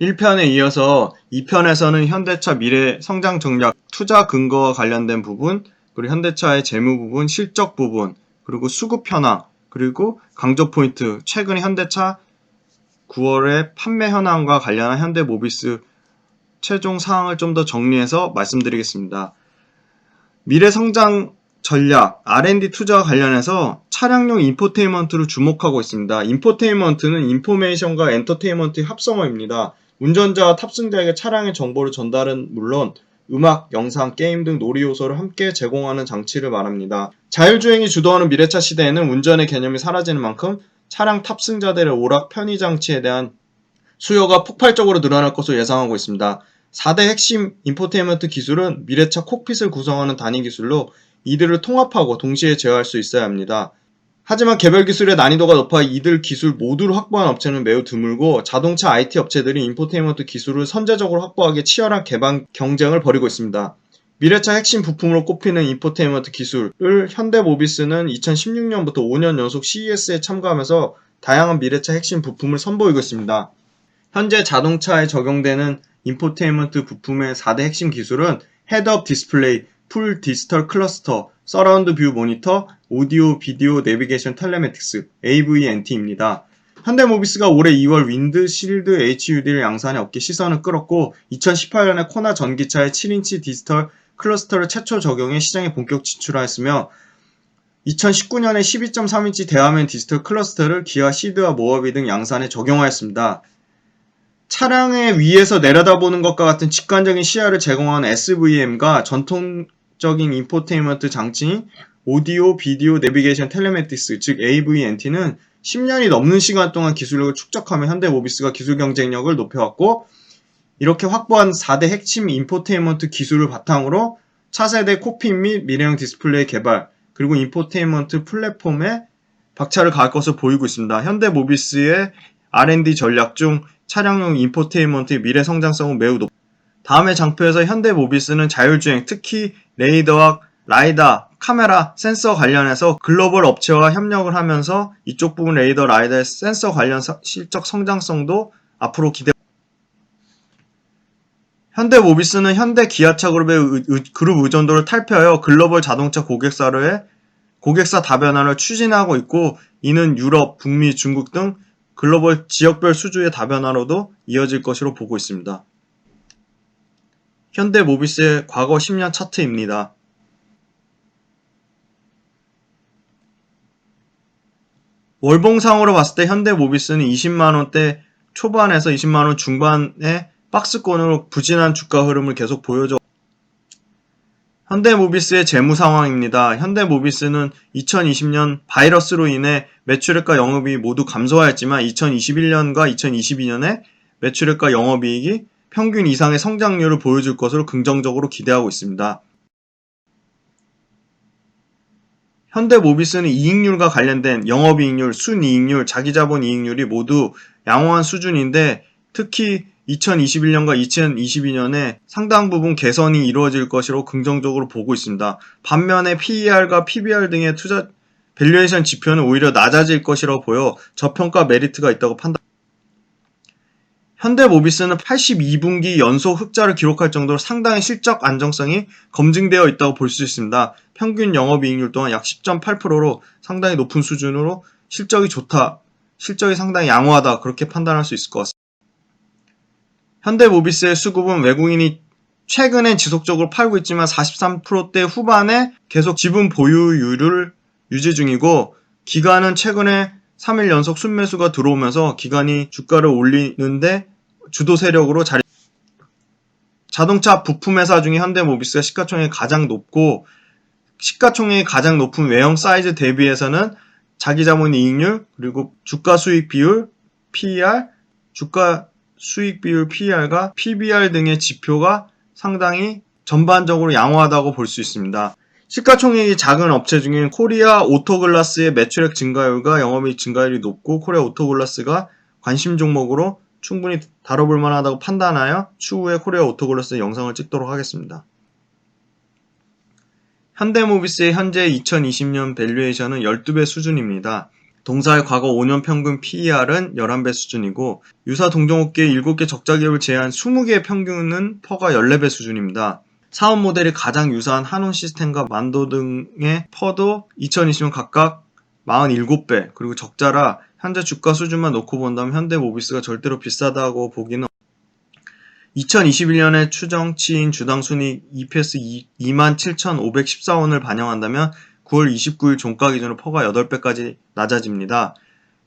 1편에 이어서 2편에서는 현대차 미래 성장 전략, 투자 근거와 관련된 부분, 그리고 현대차의 재무 부분, 실적 부분, 그리고 수급 현황, 그리고 강조 포인트, 최근 현대차 9월의 판매 현황과 관련한 현대모비스 최종 사항을 좀 더 정리해서 말씀드리겠습니다. 미래 성장 전략, R&D 투자와 관련해서 차량용 인포테인먼트를 주목하고 있습니다. 인포테인먼트는 인포메이션과 엔터테인먼트의 합성어입니다. 운전자와 탑승자에게 차량의 정보를 전달은 물론 음악, 영상, 게임 등 놀이 요소를 함께 제공하는 장치를 말합니다. 자율주행이 주도하는 미래차 시대에는 운전의 개념이 사라지는 만큼 차량 탑승자들의 오락 편의 장치에 대한 수요가 폭발적으로 늘어날 것으로 예상하고 있습니다. 4대 핵심 인포테인먼트 기술은 미래차 콕핏을 구성하는 단위 기술로 이들을 통합하고 동시에 제어할 수 있어야 합니다. 하지만 개별 기술의 난이도가 높아 이들 기술 모두를 확보한 업체는 매우 드물고 자동차 IT 업체들이 인포테인먼트 기술을 선제적으로 확보하기에 치열한 개방 경쟁을 벌이고 있습니다. 미래차 핵심 부품으로 꼽히는 인포테인먼트 기술을 현대모비스는 2016년부터 5년 연속 CES에 참가하면서 다양한 미래차 핵심 부품을 선보이고 있습니다. 현재 자동차에 적용되는 인포테인먼트 부품의 4대 핵심 기술은 헤드업 디스플레이, 풀 디지털 클러스터, 서라운드 뷰 모니터, 오디오, 비디오, 내비게이션 텔레매틱스, AVNT입니다. 현대모비스가 올해 2월 윈드 실드 HUD를 양산해 업계 시선을 끌었고 2018년에 코나 전기차의 7인치 디지털 클러스터를 최초 적용해 시장에 본격 진출하였으며 2019년에 12.3인치 대화면 디지털 클러스터를 기아 시드와 모어비 등 양산에 적용하였습니다. 차량의 위에서 내려다보는 것과 같은 직관적인 시야를 제공하는 SVM과 전통 적인 인포테인먼트 장치인 오디오, 비디오, 내비게이션 텔레매틱스, 즉 AVNT는 10년이 넘는 시간 동안 기술력을 축적하며 현대모비스가 기술 경쟁력을 높여왔고 이렇게 확보한 4대 핵심 인포테인먼트 기술을 바탕으로 차세대 코핏 및 미래형 디스플레이 개발 그리고 인포테인먼트 플랫폼에 박차를 가할 것으로 보이고 있습니다. 현대모비스의 R&D 전략 중 차량용 인포테인먼트의 미래 성장성은 매우 높. 다 음의 장표에서 현대모비스는 자율주행, 특히 레이더와 라이다, 카메라, 센서 관련해서 글로벌 업체와 협력을 하면서 이쪽 부분 레이더, 라이다의 센서 관련 서- 실적 성장성도 앞으로 기대. 현대 모비스는 현대 기아차 그룹의 그룹 의존도를 탈피하여 글로벌 자동차 고객사로의 고객사 다변화를 추진하고 있고 이는 유럽, 북미, 중국 등 글로벌 지역별 수주의 다변화로도 이어질 것으로 보고 있습니다. 현대모비스의 과거 10년 차트입니다. 월봉상으로 봤을 때 현대모비스는 20만원대 초반에서 20만원 중반의 박스권으로 부진한 주가 흐름을 계속 보여줘 현대모비스의 재무 상황입니다. 현대모비스는 2020년 바이러스로 인해 매출액과 영업이익이 모두 감소하였지만 2021년과 2022년에 매출액과 영업이익이 평균 이상의 성장률을 보여줄 것으로 긍정적으로 기대하고 있습니다. 현대모비스는 이익률과 관련된 영업이익률, 순이익률, 자기자본 이익률이 모두 양호한 수준인데 특히 2021년과 2022년에 상당 부분 개선이 이루어질 것으로 긍정적으로 보고 있습니다. 반면에 PER과 PBR 등의 투자 밸류에이션 지표는 오히려 낮아질 것이라고 보여 저평가 메리트가 있다고 판단. 현대모비스는 82분기 연속 흑자를 기록할 정도로 상당히 실적 안정성이 검증되어 있다고 볼 수 있습니다. 평균 영업이익률 또한 약 10.8%로 상당히 높은 수준으로 실적이 좋다, 실적이 상당히 양호하다 그렇게 판단할 수 있을 것 같습니다. 현대모비스의 수급은 외국인이 최근엔 지속적으로 팔고 있지만 43%대 후반에 계속 지분 보유율을 유지 중이고 기간은 최근에 3일 연속 순매수가 들어오면서 기간이 주가를 올리는데 주도 세력으로 자리 자동차 부품 회사 중에 현대모비스가 시가총액이 가장 높고 시가총액이 가장 높은 외형 사이즈 대비해서는 자기자본 이익률 그리고 주가 수익 비율 PER 주가 수익 비율 PER과 PBR 등의 지표가 상당히 전반적으로 양호하다고 볼 수 있습니다. 시가총액이 작은 업체 중에 코리아 오토글라스의 매출액 증가율과 영업이익 증가율이 높고 코리아 오토글라스가 관심 종목으로 충분히 다뤄볼 만하다고 판단하여 추후에 코리아 오토글라스 영상을 찍도록 하겠습니다. 현대모비스의 현재 2020년 밸류에이션은 12배 수준입니다. 동사의 과거 5년 평균 PER은 11배 수준이고 유사 동종업계 7개 적자 기업을 제외한 20개의 평균은 퍼가 14배 수준입니다. 사업 모델이 가장 유사한 한온 시스템과 만도 등의 퍼도 2020년 각각 47배 그리고 적자라 현재 주가 수준만 놓고 본다면 현대모비스가 절대로 비싸다고 보기는 2021년에 추정치인 주당 순이익 EPS 27,514원을 반영한다면 9월 29일 종가 기준으로 퍼가 8배까지 낮아집니다.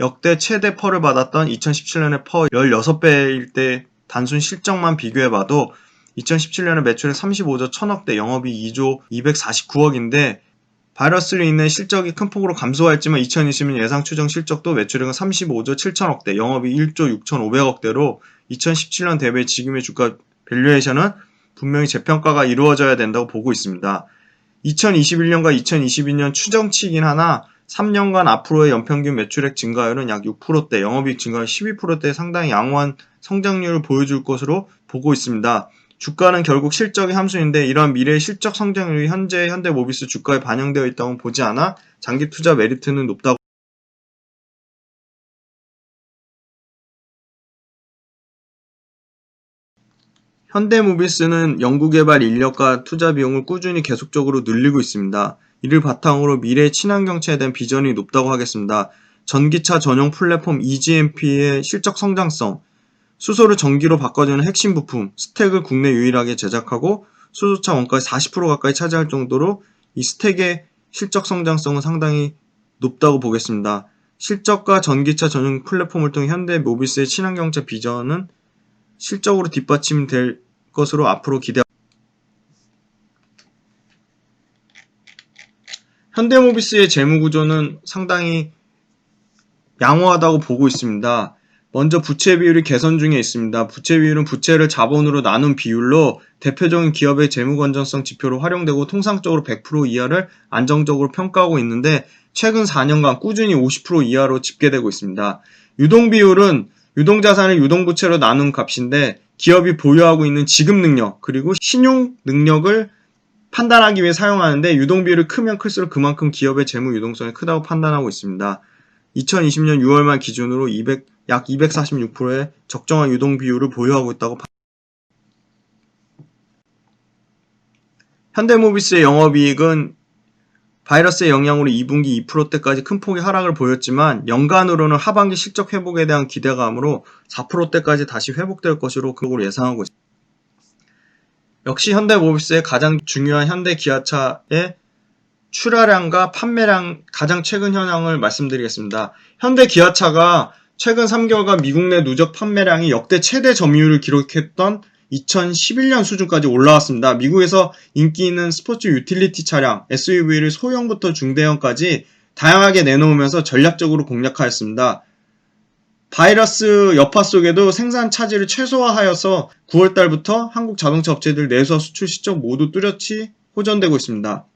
역대 최대 퍼를 받았던 2017년의 퍼 16배일 때 단순 실적만 비교해봐도 2017년에 매출이 35조 1000억대, 영업이 2조 249억인데 바이러스로 인해 실적이 큰 폭으로 감소했지만 2020년 예상 추정 실적도 매출액은 35조 7천억대, 영업이 1조 6,500억대로 2017년 대비 지금의 주가 밸류에이션은 분명히 재평가가 이루어져야 된다고 보고 있습니다. 2021년과 2022년 추정치이긴 하나 3년간 앞으로의 연평균 매출액 증가율은 약 6%대, 영업이익 증가율 12%대 상당히 양호한 성장률을 보여줄 것으로 보고 있습니다. 주가는 결국 실적의 함수인데 이러한 미래의 실적 성장률이 현재 현대모비스 주가에 반영되어 있다고 보지 않아 장기 투자 메리트는 높다고 현대모비스는 연구개발 인력과 투자 비용을 꾸준히 계속적으로 늘리고 있습니다. 이를 바탕으로 미래 친환경차에 대한 비전이 높다고 하겠습니다. 전기차 전용 플랫폼 EGMP의 실적 성장성, 수소를 전기로 바꿔주는 핵심 부품, 스택을 국내 유일하게 제작하고 수소차 원가의 40% 가까이 차지할 정도로 이 스택의 실적 성장성은 상당히 높다고 보겠습니다. 실적과 전기차 전용 플랫폼을 통해 현대 모비스의 친환경차 비전은 실적으로 뒷받침될 것으로 앞으로 기대. 현대모비스의 재무 구조는 상당히 양호하다고 보고 있습니다. 먼저 부채 비율이 개선 중에 있습니다. 부채 비율은 부채를 자본으로 나눈 비율로 대표적인 기업의 재무 건전성 지표로 활용되고 통상적으로 100% 이하를 안정적으로 평가하고 있는데 최근 4년간 꾸준히 50% 이하로 집계되고 있습니다. 유동 비율은 유동 자산을 유동 부채로 나눈 값인데 기업이 보유하고 있는 지급 능력 그리고 신용 능력을 판단하기 위해 사용하는데 유동 비율이 크면 클수록 그만큼 기업의 재무 유동성이 크다고 판단하고 있습니다. 2020년 6월 말 기준으로 200, 약 246%의 적정한 유동 비율을 보유하고 있다고 봐. 현대모비스의 영업이익은 바이러스의 영향으로 2분기 2%대까지 큰 폭의 하락을 보였지만 연간으로는 하반기 실적 회복에 대한 기대감으로 4%대까지 다시 회복될 것으로 그걸 예상하고 있습니다. 역시 현대모비스의 가장 중요한 현대 기아차의 출하량과 판매량 가장 최근 현황을 말씀드리겠습니다. 현대 기아차가 최근 3개월간 미국 내 누적 판매량이 역대 최대 점유율을 기록했던 2011년 수준까지 올라왔습니다. 미국에서 인기 있는 스포츠 유틸리티 차량, SUV를 소형부터 중대형까지 다양하게 내놓으면서 전략적으로 공략하였습니다. 바이러스 여파 속에도 생산 차질을 최소화하여서 9월달부터 한국 자동차 업체들 내수와 수출 시점 모두 뚜렷이 호전되고 있습니다.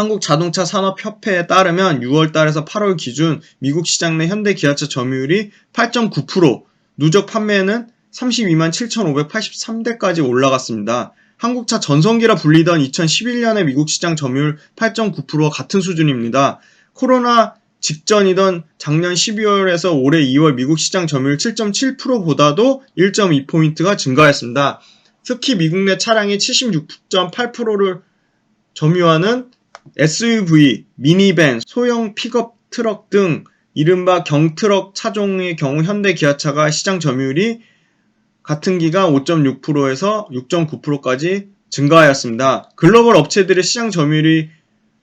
한국자동차 산업협회에 따르면 6월 달에서 8월 기준 미국 시장 내 현대 기아차 점유율이 8.9%, 누적 판매는 32만 7,583대까지 올라갔습니다. 한국차 전성기라 불리던 2011년의 미국 시장 점유율 8.9%와 같은 수준입니다. 코로나 직전이던 작년 12월에서 올해 2월 미국 시장 점유율 7.7%보다도 1.2포인트가 증가했습니다. 특히 미국 내 차량의 76.8%를 점유하는 SUV, 미니밴, 소형 픽업 트럭 등 이른바 경트럭 차종의 경우 현대 기아차가 시장 점유율이 같은 기간 5.6%에서 6.9%까지 증가하였습니다. 글로벌 업체들의 시장 점유율이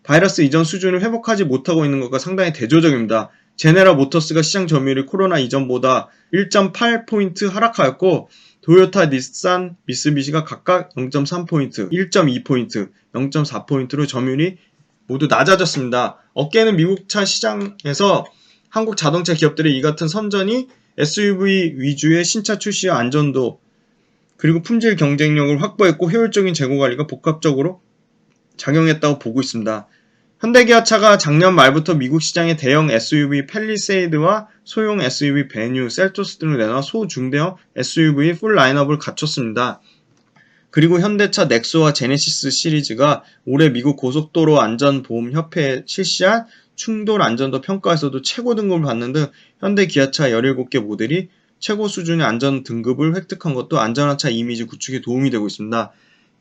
바이러스 이전 수준을 회복하지 못하고 있는 것과 상당히 대조적입니다. 제네럴 모터스가 시장 점유율이 코로나 이전보다 1.8포인트 하락하였고 도요타, 닛산, 미쓰비시가 각각 0.3포인트, 1.2포인트, 0.4포인트로 점유율이 모두 낮아졌습니다. 어깨는 미국차 시장에서 한국 자동차 기업들의 이 같은 선전이 SUV 위주의 신차 출시와 안전도 그리고 품질 경쟁력을 확보했고 효율적인 재고 관리가 복합적으로 작용했다고 보고 있습니다. 현대기아차가 작년 말부터 미국 시장에 대형 SUV 펠리세이드와 소형 SUV 베뉴, 셀토스 등을 내놔 소중대형 SUV 풀 라인업을 갖췄습니다. 그리고 현대차 넥소와 제네시스 시리즈가 올해 미국 고속도로 안전보험협회에 실시한 충돌 안전도 평가에서도 최고 등급을 받는 등 현대 기아차 17개 모델이 최고 수준의 안전 등급을 획득한 것도 안전한 차 이미지 구축에 도움이 되고 있습니다.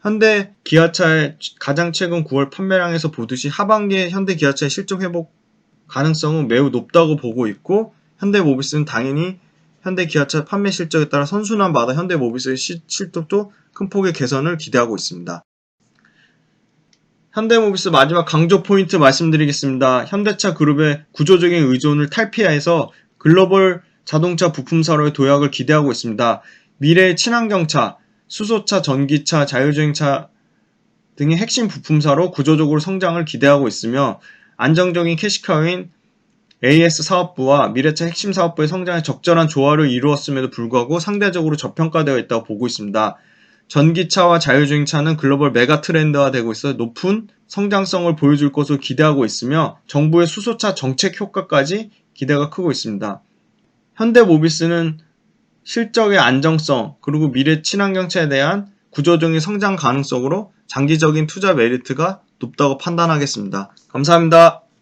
현대 기아차의 가장 최근 9월 판매량에서 보듯이 하반기에 현대 기아차의 실적 회복 가능성은 매우 높다고 보고 있고 현대 모비스는 당연히 현대 기아차 판매 실적에 따라 선순환마다 현대 모비스의 시- 실적도 큰 폭의 개선을 기대하고 있습니다. 현대모비스 마지막 강조 포인트 말씀드리겠습니다. 현대차 그룹의 구조적인 의존을 탈피해서 글로벌 자동차 부품사로의 도약을 기대하고 있습니다. 미래의 친환경차, 수소차, 전기차, 자율주행차 등의 핵심 부품사로 구조적으로 성장을 기대하고 있으며 안정적인 캐시카우인 AS 사업부와 미래차 핵심 사업부의 성장에 적절한 조화를 이루었음에도 불구하고 상대적으로 저평가되어 있다고 보고 있습니다. 전기차와 자율주행차는 글로벌 메가 트렌드화 되고 있어 높은 성장성을 보여줄 것으로 기대하고 있으며 정부의 수소차 정책 효과까지 기대가 크고 있습니다. 현대모비스는 실적의 안정성 그리고 미래 친환경차에 대한 구조적인 성장 가능성으로 장기적인 투자 메리트가 높다고 판단하겠습니다. 감사합니다.